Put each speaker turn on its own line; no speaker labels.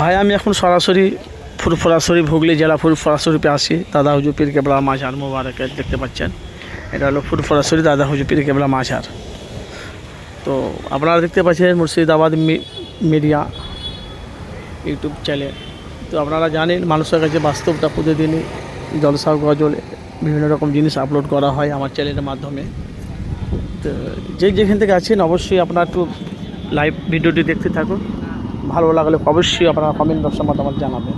ভাই, আমি এখন সরাসরি ফুরফুরাসরি হুগলি জেলা ফুরফুরাসরিতে আসি দাদা হুজুর পীর কেবলা মাঝার মোবারকে দেখতে পাচ্ছেন। এটা হলো ফুরফুরাসরি দাদা হুজুর পীর কেবলা মাঝার। তো আপনারা দেখতে পাচ্ছেন মুর্শিদাবাদ মিডিয়া ইউটিউব চ্যানেল। তো আপনারা জানেন মানুষের কাছে বাস্তবটা প্রতিদিনই জলসা গজল বিভিন্ন রকম জিনিস আপলোড করা হয় আমার চ্যানেলের মাধ্যমে। তো যে যেখান থেকে আছেন অবশ্যই আপনারা একটু লাইভ ভিডিওটি দেখতে থাকুন। ভালো লাগলে অবশ্যই আপনারা কমেন্ট বক্সের মতামত জানাবেন।